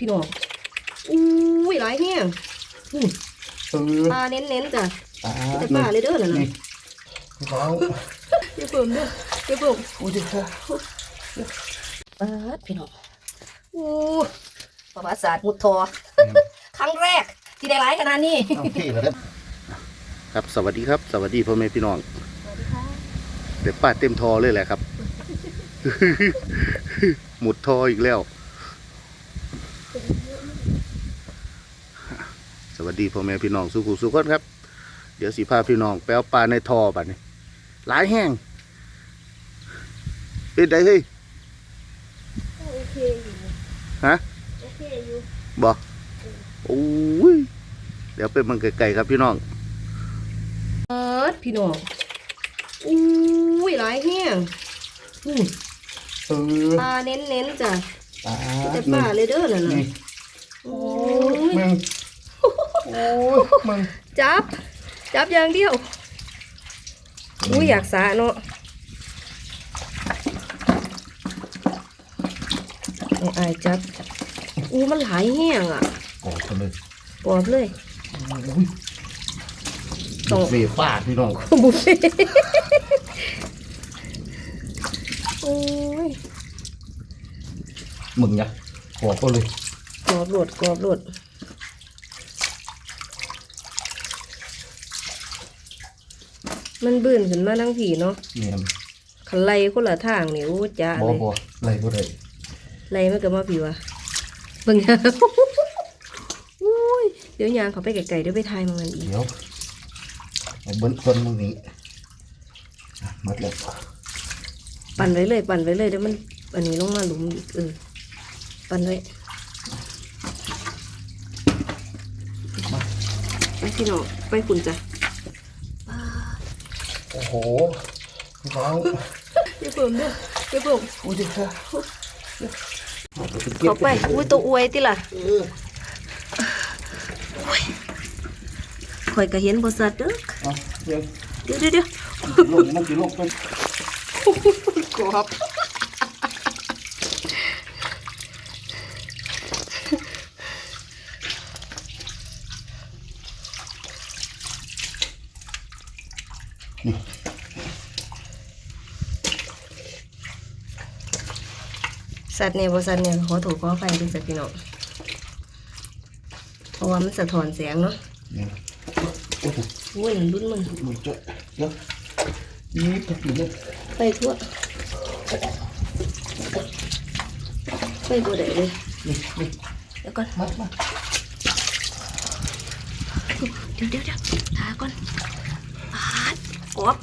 พี่น้องอุ้ยหลายแห้งอู้เออปลาเน้นๆจ้ะอ่าแต่ปลาเลยเด้อน่ะนี่นะเขาอย่าเพิ่มเด้ออย่าเพิ่มโอ้ยเดี๋ยวค่ะปลาดพี่น้องอู้ประวัติศาสตร์มุดทอครั้งแรกที่ได้หลายขนาดนี้โอเคแล้วครับสวัสดีครับ สวัสดีพ่อแม่พี่น้องสวัสดีค่ะเดี๋ยวป้าเต็มทอเลยแหละครับ หมุดทออีกแล้ว สวัสดีพ่อแม่พี่น้องสุขุสุขคนครับ เดี๋ยวสีพาพี่น้องแปลวปลาในทอบัดนี้หลายแห้งเป็นไดเฮ้ยโอเคอยู่ฮะโอเคอยู่บอกโอ้ยเดี๋ยวไปมันไกลๆครับพี่น้องปลาดพี่น้องอุ้ยหลายแห้งอู้เออปลาเน้นๆจ้ะอ่าแต่ปลาเลยเด้อน่ะนะนี่โอ้ยมึง โอ้ยมึงจับ จับอย่างเดียวอุ้ยอยากสาเนาะไอ้ไอ้ายจับอู้มันหลายแห้งอะกอดกันเลยปอบเลยโอ้ยต้องเสียฟาดพี่น้องบุฟเฟ่ต์โอ้ยมึงเนี่ยขอก็เลยกรอบโหลดกรอบโหลด มันบื่นขึ้นมาทั้งผีเนาะเนี่ยขันไล่คนละทางนี่โอ้จ้าบอเลยบออะไรก็ได้ไล่มันก็มาผีวะเบิ่งยางอุ้ยเดี๋ยวยางเขาไปไกลๆเดี๋ยวไปทายมันกันอีกเดี๋ยวเอาเบิ้ลต้นมึงนี้อะหมัดแล้วปั่นไว้เลยปั่นไว้เลยเดี๋ยวมันอันนี้ลงมาหลุมอีกเออปั่นไว้ไปพี่น้องไปคุณจ้ะ โอ้โหพี่น้องอย่าเพิ่มเด้ออย่าเพิ่มโอ้ยเดี๋ยวค่ะเข้าไปอุ้ยตัวอวยติล่ะเออข่อยก็เห็นบ่สัตว์เด้อเอาเดี๋ยวเดี๋ยวเดี๋ยวเดี๋ยวลงมันจะลงไปกรอบ สัตว์เนี่ยบ่สัตว์เนี่ยขอโทษขออภัยด้วยจ้ะพี่น้องเพราะว่ามันสะท้อนแสงเนาะเนี่ยโอ้โหอุ้ยนั่นรุ่นมันมึงจะเดี๋ยวนี่ตะกี้เนี่ยไปทั่วไปบ่ได้เลยนี่นี่เดี๋ยวก่อนมัดมาเดี๋ยวเดี๋ยวเดี๋ยวทาก่อนปา ดกบ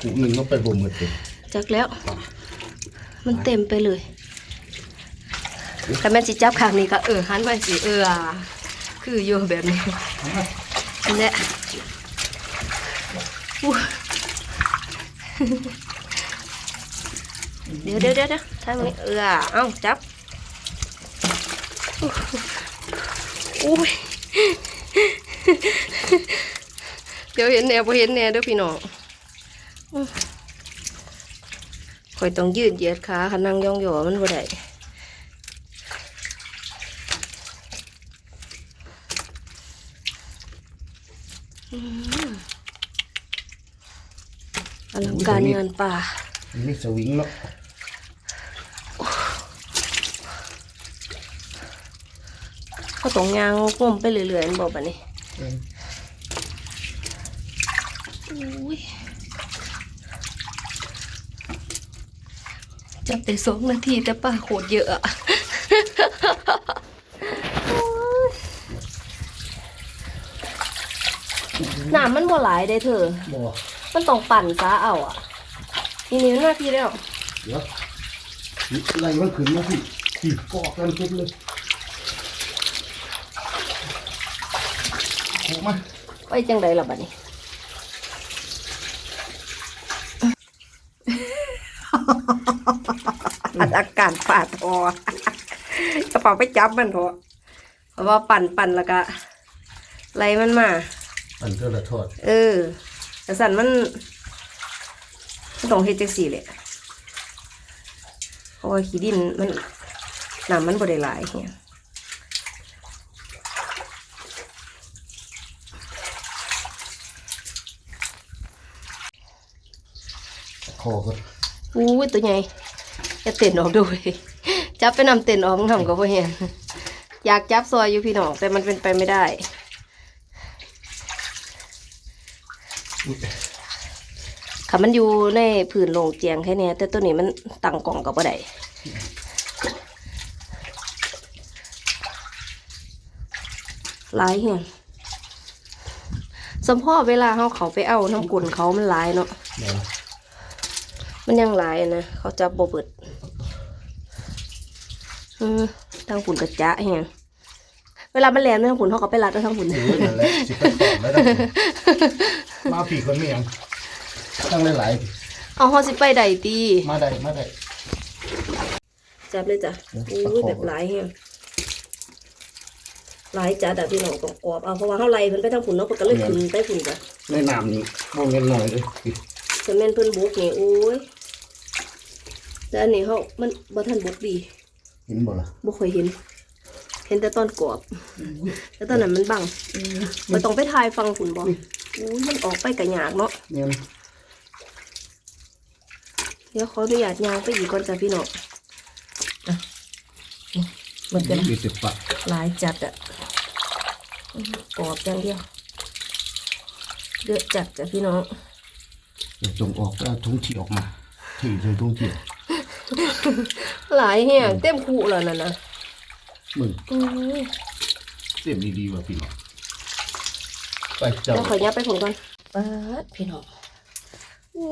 กูหนึ่งก็ไปบ่หมดเลยจักแล้ว มันเต็มไปเลยแต่แม่นสิจับข้างนี้ก็เออหันไปสิเอออะคืออยู่แบบนี้นี่แหละอู้เดี๋ยวเดี๋ยวเดี๋ยวเดี๋ยวทำนี้เออเอ้าจับ อุ้ย เดี๋ยวเห็นแนวพอเห็นแนวเด้อพี่น้องข่อยต้องยืดเหยียดขาขานั่งย่องหยอมันบ่ได้อืมอลังการงานป่านี่สวิง เนาะก็ต้องยางง่มไปเรื่อยๆมันบอกแบบนี้อุ้ยจับไปสองนาทีแต่ป่าโคตรเยอะอะโอ้ยน้ำมันบ่หลายเด้เธอบ่มันต้องปั่นซะเอาอะนี่นี่มันนาทีแล้วเดี๋ยวนี่อะไรมันขึ้นมาพี่พี่กอกกันเต็มเลย โอ้มาไปจังไดล่ะบัดนี้อัดอาการปาดคอกระเป๋าไปจับมันเถอะเพราะว่าปั่นปั่นแล้วก็ไล่มันมาอันเท่าละทอด เออแต่สันมันมันต้องเฮ็ดจังสี่เลยเพราะว่าขี้ดินมันน้ำมันบ่ได้หลายเนี่ย คอก็อู้ยตัวใหญ่จะเต้นออกด้วย จับไปนำเต้นออกมึงทำกับพ่อเห็นอยากจับซอยอยู่พี่น้องแต่มันเป็นไปไม่ได้ค่ะมันอยู่ในผืนโลงเจียงแค่เนี้ยแต่ตัวนี้มันตั้งกล่องกับบ่ได้หลายเหียสมพ่อเวลาเขาเขาไปเอาน้ำกุนเขามันหลายเนาะเดี๋ยว มันยังหลายอะนะเขาจับโบเบิดอืมทางฝุ่นกระจะแฮงเวลามันแหลมทางฝุ่นเขาก็ไปรัดเอาทางฝุ่นเออนั่นแหละสิไปขอไม่ได้มาผีคนเมียงตั้งหลายเอาเขาสิไปใดตีๆมาได้มาได้จับเลยจ้ะเอออู้ยประคองแบบหลายแฮงหลายจ้ะแต่พี่น้องต้องกรอบเอาเพราะว่าเขาไล่เพิ่นไปทางฝุ่นเนาะเพิ่นก็เลยขึ้นไปฝุ่นจ้ะในน้ำนี่โมเงินหน่อยเลยเพิ่นแม่นเพิ่นบุกนี่โอ้ย แต่อันนี้เขามันบ่ทันบุกดีเห็นบ่ล่ะบ่เคยเห็น เห็นแต่ตอนกรอบแต่ตอนนั้นมันบังมันต้องไปทายฟังฝุ่นบ่อู้ยมันออกไปกะยากเนาะเนี่ยเดี๋ยวขออนุญาตยางไปอีกก่อนจ้ะพี่น้องเหมือนกันมีสิบปะหลายจัดอะอื้อหือกรอบอย่างเดียวเยอะจัดจ้ะพี่น้องเดี๋ยวจงออกแล้วทุ่งที่ออกมาที่เลยทุ่งที่ หลายแห้งเต็มคูแล้วนั่นนะมึงอื้อเสียมดีๆว่ะพี่น้องไปเจ้าเดี๋ยวขอยับไปผมก่อนเปิดพี่น้องอู้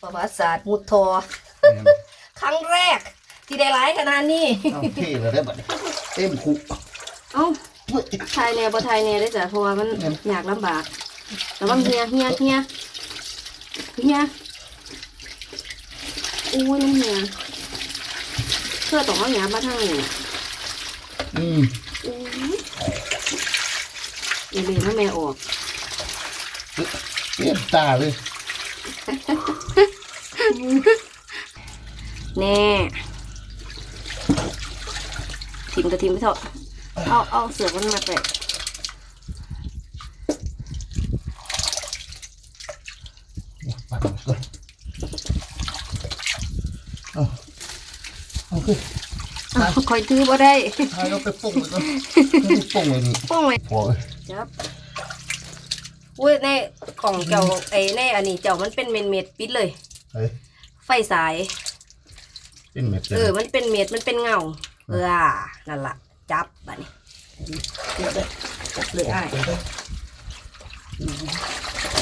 ประวัติศาสตร์มุดทอเนี่ยครั้งแรก ที่ได้หลายขนาดนี้ เอาเท่เลยได้บัดนี้เต็มคุกเอ้าไทยแน่บ่ไทยแน่ได้อจ้ะเพราะว่ามันอยากลำบากแต่ว่าเฮียเฮียเฮียเฮีย อู้ยน้ำเฮียเพื่อต้องเอาหยามาทางนี้น่ะอืมอู้ยอย่าเลี้ยงให้แม่ออกเต็มตาเลยแน่ทิมก็ทิมไปเถอะเอาเอาเสือกมันมาแตะปัดก่อนเอาเอาขึ้น เอา คอยถือบ่ได้ให้เราไปปุ่งเลยก่อนให้ไปปุ่งเลยนี่ป้องไว้พอเลยจับอุ้ยในของเจ้าไอ้ในอันนี้เจ้ามันเป็นเม็ดเม็ดๆปิดเลยเฮ้ยไฟสาย เป็นเม็ดเลเออยมันเป็นเม็ดมันเป็นเงาเอออะนั่นล่ะ จับบัดนี้จับเลยจับเลยอ้าย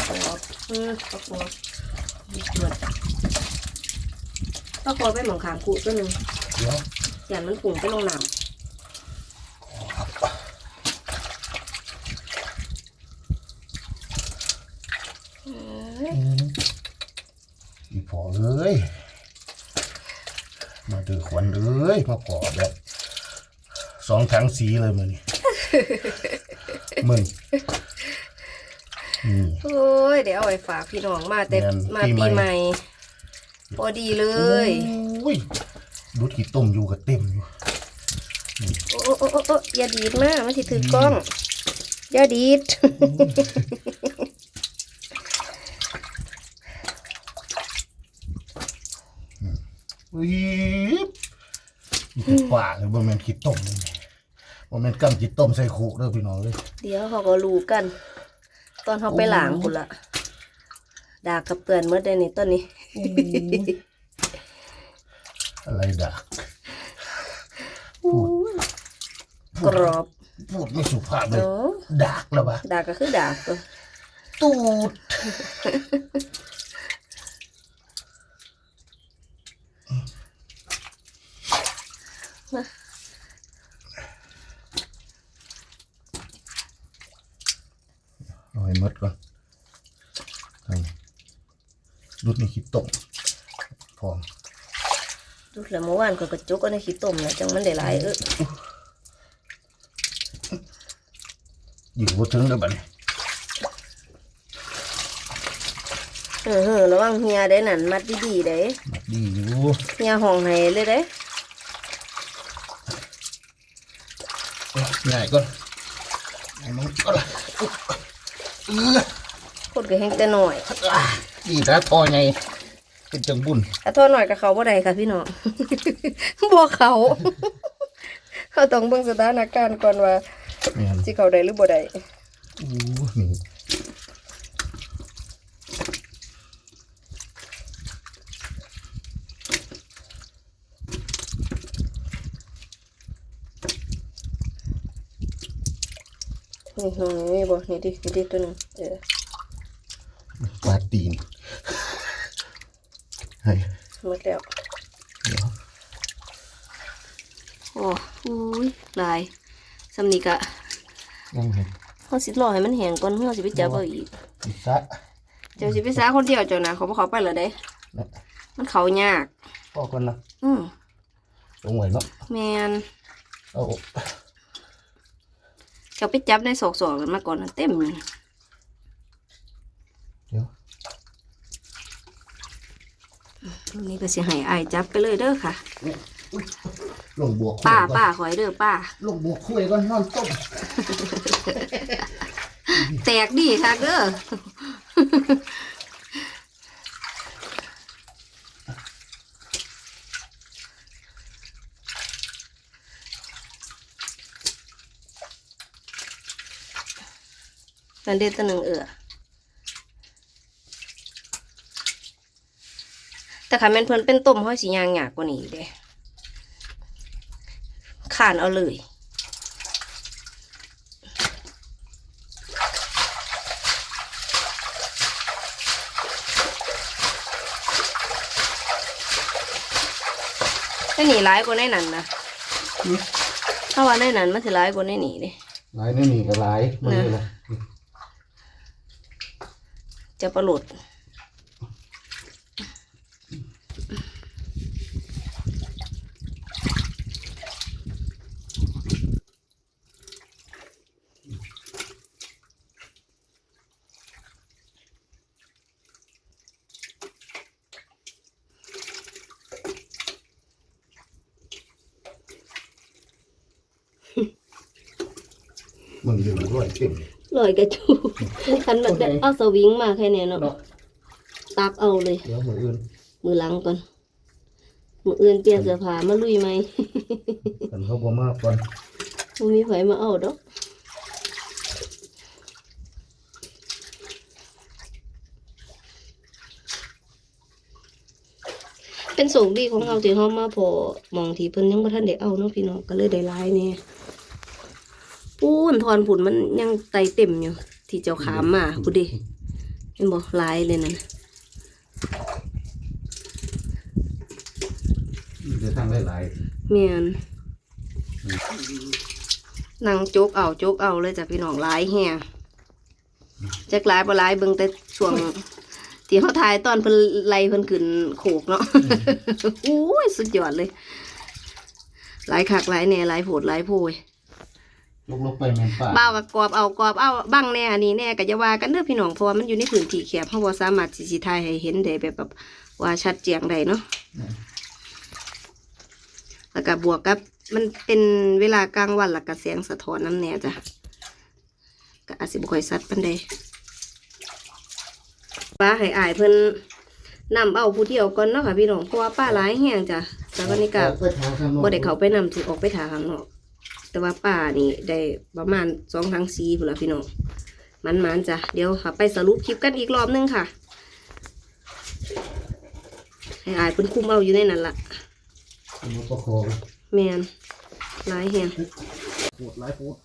ประกอบอืมประกอบดีเกิดประกอบไปหมองขามกูตัวหนึ่งเดี๋ยว อย่างมันฝุ่งไปลงน้ำอืมอีพอเลยมาดือขวัญเลยมาขอแบบสองถังสีเลยมือนี่มึงอืมโอ้ย เดี๋ยวเอาไปฝากพี่น้องมาแต่แม่นมาปีปีใหม่ใหม่ พอดีเลยอุ้ย ดูดขี้ต้มอยู่กับเต็มอยู่โอ้โอ้โอ้โอ้โอ้อย่าดีดมากมันสิถือกล้อง อย่าดีดอุ้ยมีแต่ป่าเลยบ่แม่นขี้ต้มเลยบ่แม่นกำขี้ต้มใส่คุเด้อพี่น้องเลยเดี๋ยวเขาก็รู้กัน ตอนเขาไปหลางคุณละดากกับเปื่อนเมื่อใดนี่ต้นนี้ อะไรดักกรอบพูดไม่สุภาพเลเอยอดักแล้วปะดากก็คือดากตัวตูดเอาให้หมดก่อนเอารุดนี่คิดตกพร้อม ดูแล้วเมื่อวานก็กระจุกก็ในขี้ต้มนะจังมันได้หลายเอออยู่บ่ถึงแล้วบัดนี้เออเออระวังเฮียได้นั่นมัดดีๆได้มัดดีอยู่เฮียห้องให้เลยเด้ง่ายก่อนไอ้มึงก็ละเออคนก็แห้งแต่หน่อยดีแต่ทอไง เป็นจังบุญถ้าโทษหน่อยกับเขาบ่ได้ค่ะพี่น้องบ่เขาเขาต้องเบิ่งสถานการณ์ก่อนว่าแม่นสิเขาได้หรือบ่ได้อู้นี่นี่ห้องนี้บ่นี่ดินี่ดิตัวหนึงเออปลาตีนให้ หมดแล้วเดี๋ยวโอ้อุ้ยหลายสำนีกะยังไงเฮาสิรอให้มันแห้งก่อนเฮาสิไปจับเอาอีกพิซซ่าเจ้าสิไปซาคนเดียวเจ้านะเขาบ่เขาไปแล้วเด้เนี่ยมันเขายากพ่อก่อนนะอืมลงไว้เนาะแม่นเอาเจ้าไปจับในศอกๆกันมาก่อนนะเต็มเลย เดี๋ยว อันนี้ก็สิให้อายจับไปเลยเด้อค่ะ ลงบวกคุยป้าก่อนป้าขอยเด้อป้า ลงบวกคุยก่อนนอนต้มแตกดีค่ะเด้อ มันเด็ดตัวหนึ่งเออ แต่ค่ะแม่นเพิ่นเป็นต้มห้อยสียางหยากกว่านี้อีกเด้ขานเอาเลยในหนีร้ายกว่าในนั้นนะถ้าว่าในนั้นมันสิร้ายกว่าในหนีเลยหลายนี่นี่ก็หลายมันนี่ละจะประหลุด มึงอยู่ร้อยเต็มลอยกระจูคันมันได้เอาสวิงมาแค่เนี้ยเนาะเนาะตักเอาเลยเดี๋ยวมืออื่นมือหลังก่อนมืออื่นเปลี่ยนเสื้อผ้ามาลุยไหมกันเขาบ่มากก่อนมันมีไผมาเอาดอกเป็นสูงดีของเราที่เขามาพอมองที่เพิ่นยังบ่ทันได้เอาเนาะพี่น้องก็เลยได้หลายแน่ ปูนทอนผุนมันยังไตเต็มอยู่ ที่เจ้าขามมาพูดดิเห็นบ่หลายเลยนั่นน่ะเดี๋ยวทางหลายแม่นนั่งโจกเอาโจกเอาเลยจ้ะพี่น้องหลายแฮงจักหลายบ่หลายเบิ่งแต่ช่วงที่เขาถ่ายตอนเพิ่นไล่เพิ่นขึ้นโขกเนาะโอ้ยสุดยอดเลยหลายคักหลายแหน่หลายโผดหลายโพยๆ ลกๆไปแม่นป่าบ้าวกับกรอบเอากรอบเอาบ้างแน่อันนี้แน่ก็จะว่ากันเด้อพี่น้องเพราะว่ามันอยู่ในพื้นที่แคบเฮาบ่สามารถสิสิถ่ายให้เห็นได้แบบแบบว่าชัดเจียงได้เนาะแล้วก็บวกกับมันเป็นเวลากลางวันแล้วก็แสงสะท้อนน้ำแน่จ้ะก็อาจสิบ่ค่อยชัดปานใดป้าให้อายเพิ่นนำเอาผู้เดียวก่อนเนาะค่ะพี่น้องเพราะว่าป้าหลายแห้งจ้ะแต่วันนี้ก็ไปทางข้างนอกบ่ได้เขาไปนำสิออกไปถาข้างนอก แต่ว่าป้านี่ได้ประมาณสองทั้งสี่พุ่นละพี่น้องมันมันๆจ้ะเดี๋ยวค่ะไปสรุปคลิปกันอีกรอบนึงค่ะให้อายเพิ่นคุมเอาอยู่ในนั้นล่ะเอามาประคองแมนหลายแหงปวดหลายปวด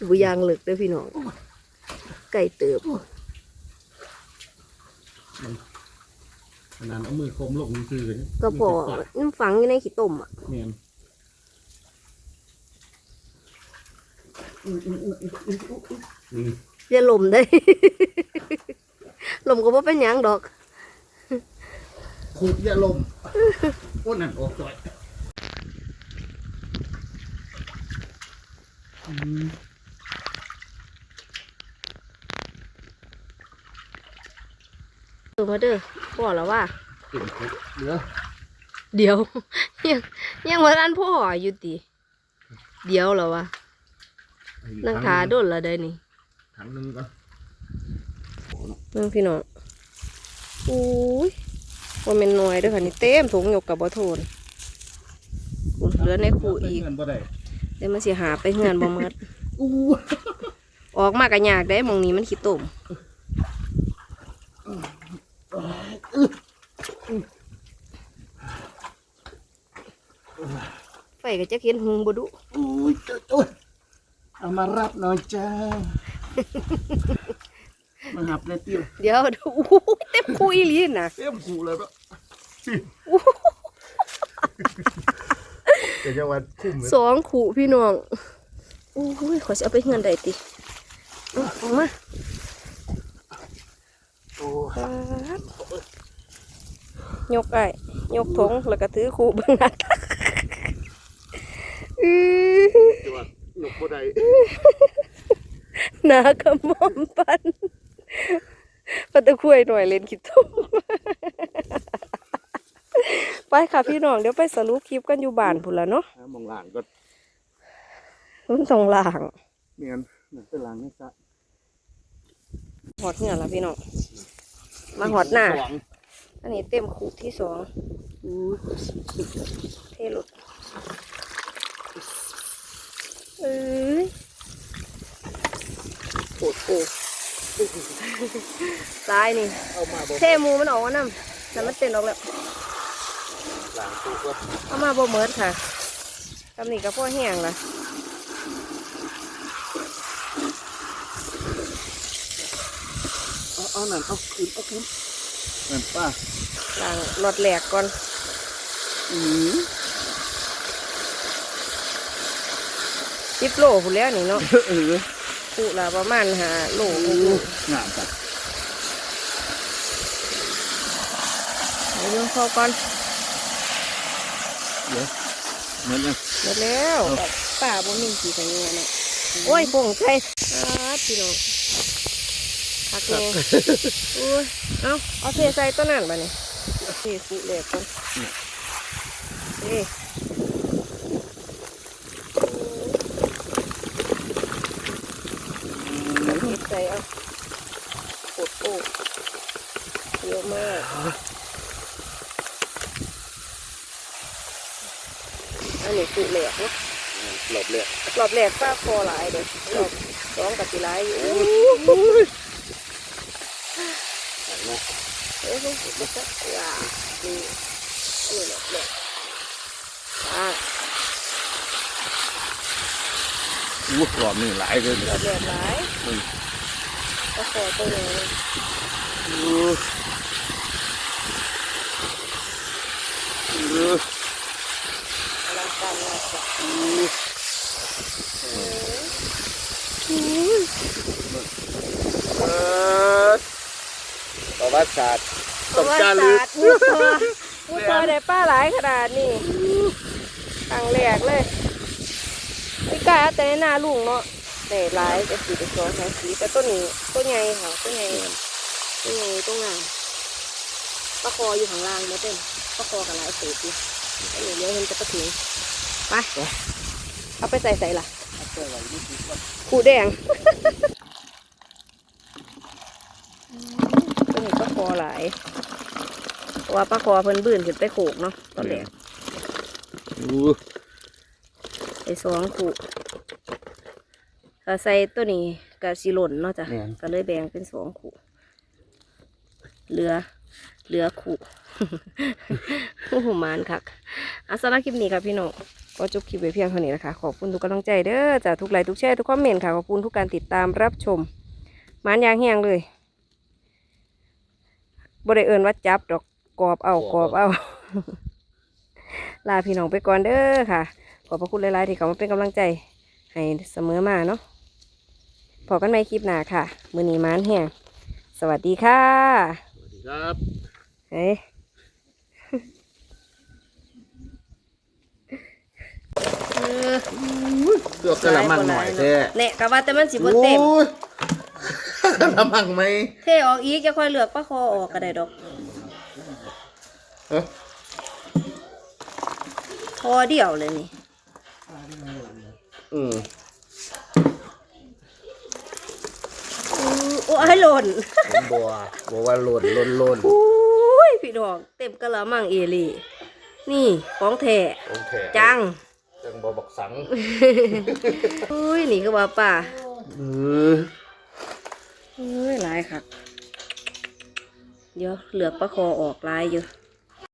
ดูยางเหลึกเด้วยพี่น้องไก่เติบขนาดเอามือคมลงมือคือกันก็พอมันฝังอยู่ในขี้ต้มอะเนี่ยนี่อย่าลมได้ ลมก็บ่เป็นหยังดอกขุดอยาลมโอ้นั่นออกจ่อยอมาเด้อพ่อแล้วว่าเต็มคุกเดี๋ยวยังยังว่าร้านพ่ออยู่ติเดี๋ยวเหรอวะนั่งทาโดนละได้นี่ถังหนึงก็เมืองพี่น้องอุ้ยว่าเป็นหน่วยด้วยค่ะนี่เต็มถุงหยกกับบ่โทนอุ้ยเหลือในขู่อีกเงินบ่ได้เดี๋ยวมันสิหาไปเฮือนบ่หมดออกมากะยากได้มองนี้มันขี้ตุ่ม ไฟก็จะเห็นหุงบ่ดุอู้ยเจ้าโอ้ยเอามารับหน่อยจ้า มาหับเลยติวเดี๋ยวดูอู้ยเต็มคุยลีน่ะเต็มหูเลยปะเดี๋ยวจะวันคุ้มเลยสองขู่พี่น้องโอ้ยขอจะเอาไปเฮือนได้ติเอาออกมาโอ้ครับ ยกไอ้ยกถงแล้วก็ถือขู่เบิ่งหน้าตาอื้อจังหวัดหนกบ่ได้หนากระหม่อมปันปันตะคุยหน่อยเล่นคิดทุ่มไปค่ะพี่น้องเดี๋ยวไปสรุปคลิปกันอยู่บ้านพุ่นละเนาะหามองหลางก็มันต้องล่างเนียนหนังเป็นหลังนี่ซะหอดเหงื่อละพี่น้องมาหอดหน้าส องอันนี้เต็มขูดที่สองอู้ยเทหลุดเอ้ยโอ้โหตายนี่ เอามาบ่เทหมูมันออกมาน้ำแต่มันเต้นออกแล้ว หลังตู้ก็เอามาบ่เมิดค่ะตำหนิกับพ่อแห้งละเอาเอานั่นเอาคืนเอาคืน นั่นป้าล้างหลอดแหลกก่อน อือสิบโลพุ่นแล้วนี่เนาะเออคู่ละประมาณหาโลโอ้หกโลงามจัดเดี๋ยวยังพอก่อนเดี๋ยวเหมือนกันหมดแล้วเอาป้าบ่มีกี่กันเนี่ยเนาะโอ้ยโป่งใช่อาพี่น้อง พักแน่โอ้ยเอาเอาเทใส่ต้นนั่นบ่เนี่ยเทคู่แหลกก่อนเอ้น้ำพริกใส่เอาโคตรโอ้เยอะมากอันนี้คู่แหลกเนาะหลบเลยรอบแรกป้าคอหลายเด้อรอบสองกับสีหลายอยู่เอ้ย หันมา เอ้ยมันจะว้านี่อันนี้รอบแรกอ่ารอู้กรอบนี่หลายเลยรอบแรกหลายป้าคอตัวหนึงอู้อู้อลังการมากจ้ะอู้เออประวัติศาสตร์ เพราะว่าศาสตร์พูดพอพูดพอได้ป้าหลายขนาดนี้ครั้งแรกเลยไม่กาเอาแต่ในหน้าลุงเนาะแต่หลายจะสีเป็นสองสามสีแต่ต้นนี้ต้นใหญ่ค่ะต้นใหญ่นี่ไงตรงนั้นปลาคออยู่ข้างล่างนะเต้นปลาคอกับหลายเศษอยู่ไอ้เดี๋ยวเดี๋ยวเห็นจะปลาถึงไปเอาไปใส่ใส่ล่ะขูแดงตัวนี้ปลาคอหลาย ว่าปลาคอเพิ่นบื่นขึ้นไปโขกเนาะตอนแรกอู้ใส่สองขูถ้าใส่ตัวนี้กับสีหล่นเนาะจ้ะก็เลยแบ่งเป็นสองขูเหลือเหลือขู่โอ้โหมานคักอาสารับคลิปนี้ค่ะพี่น้องก็จบคลิปไว้เพียงเท่านี้นะคะ ขอบคุณทุกกำลังใจเด้อจากทุกไลค์ทุกแชร์ทุกคอมเมนต์ค่ะ ขอบคุณทุกการติดตามรับชม มานยางแห้งเลยบ่ได้เอินว่าจับดอก กรอบเอากรอบเอา ลาพี่น้องไปก่อนเด้อค่ะ ขอบพระคุณหลายๆที่เขามาเป็นกำลังใจ ให้เสมอมาเนาะพอกันใหม่คลิปหน้าค่ะ มือนีมานแห้งสวัสดีค่ะ สวัสดีครับ เฮ้ยเออเกือบกระมังหน่อยแท้เนี่ยกะว่าแต่มันสิบ่เต็มโอ้ยกระมังไหมเทออกอีกจะค่อยเลือกปลาคอออกก็ได้ดอก เอ้อคอเดียวเลยนี่ อืมอือโอ้ยหล่นบัวบัวว่าหล่นหล่นหล่นอุ้ยพี่น้องเต็มกะละมังเอหลีนี่ของแท้โอเคจัง จังบ่บักสัง อุ้ย นี่ก็ว่าป่าเอออุ้ยหลายค่ะ เดี๋ยวเหลือกปลาคอออกหลายอยู่